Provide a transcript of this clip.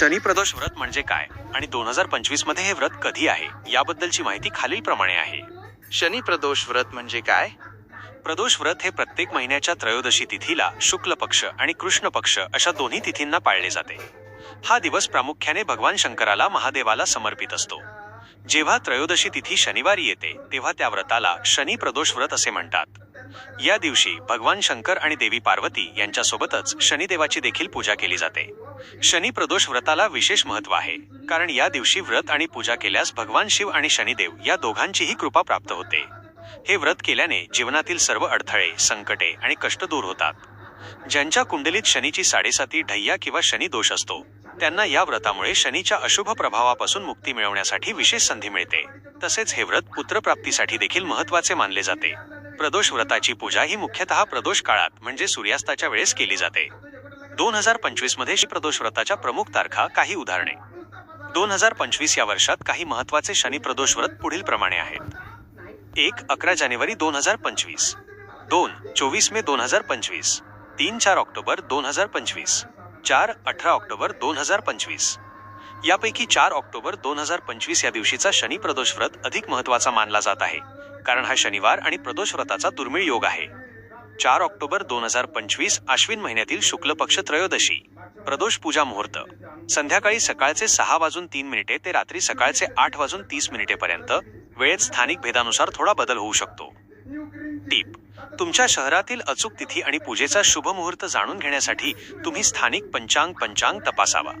शनी प्रदोष व्रत म्हणजे काय? आणि दोन हजार पंचवीसमध्ये हे व्रत कधी आहे? याबद्दलची माहिती खालीलप्रमाणे आहे. शनी प्रदोष व्रत म्हणजे काय? प्रदोष व्रत हे प्रत्येक महिन्याच्या त्रयोदशी तिथीला शुक्ल पक्ष आणि कृष्ण पक्ष अशा दोन्ही तिथींना पाळले जाते. हा दिवस प्रामुख्याने भगवान शंकराला महादेवाला समर्पित असतो. जेव्हा त्रयोदशी तिथी शनिवारी येते तेव्हा त्या व्रताला शनी प्रदोष व्रत असे म्हणतात. या दिवशी भगवान शंकर आणि देवी पार्वती यांच्यासोबतच शनिदेवाची देखील पूजा केली जाते. शनी प्रदोष व्रताला विशेष महत्त्व आहे कारण या दिवशी व्रत आणि पूजा केल्यास भगवान शिव आणि शनिदेव या दोघांचीही कृपा प्राप्त होते. हे व्रत केल्याने जीवनातील सर्व अडथळे संकटे आणि कष्ट दूर होतात. ज्यांच्या कुंडलीत शनीची साडेसाती ढय्या किंवा शनी दोष असतो त्यांना या व्रतामुळे शनीच्या अशुभ प्रभावापासून मुक्ती मिळवण्यासाठी विशेष संधी मिळते. तसेच हे व्रत पुत्रप्राप्तीसाठी देखील महत्त्वाचे मानले जाते. प्रदोष व्रताची पूजा ही मुख्यतः प्रदोष काळात म्हणजे सूर्यास्ताच्या वेळेस केली जाते. दोन हजार पंचवीसमध्ये श्री प्रदोष व्रताच्या प्रमुख तारखा काही उदाहरणे. दोन हजार पंचवीस या वर्षात काही महत्त्वाचे शनी प्रदोष व्रत पुढील प्रमाणे आहेत. एक अकरा जानेवारी दोन हजार पंचवीस. दोन चोवीस मे दोन हजार पंचवीस. तीन चार ऑक्टोबर दोन हजार पंचवीस. चार अठरा ऑक्टोबर दोन हजार पंचवीस. यापैकी चार ऑक्टोबर दोन हजार पंचवीस या दिवशीचा शनी प्रदोष व्रत अधिक महत्त्वाचा मानला जात आहे. कारण हा शनिवार आणि प्रदोष व्रताचा दुर्मिळ योग आहे. चार ऑक्टोबर दोन हजार पंचवीस आश्विन महिन्यातील शुक्ल पक्ष त्रयोदशी प्रदोष पूजा मुहूर्त. संध्याकाळी सकाळचे सहा वाजून तीन मिनिटे ते रात्री सकाळचे आठ वाजून तीस मिनिटेपर्यंत वेळेत स्थानिक भेदानुसार थोडा बदल होऊ शकतो. टीप. तुमच्या शहरातील अचूक तिथी आणि पूजेचा शुभ मुहूर्त जाणून घेण्यासाठी तुम्ही स्थानिक पंचांग पंचांग तपासावा.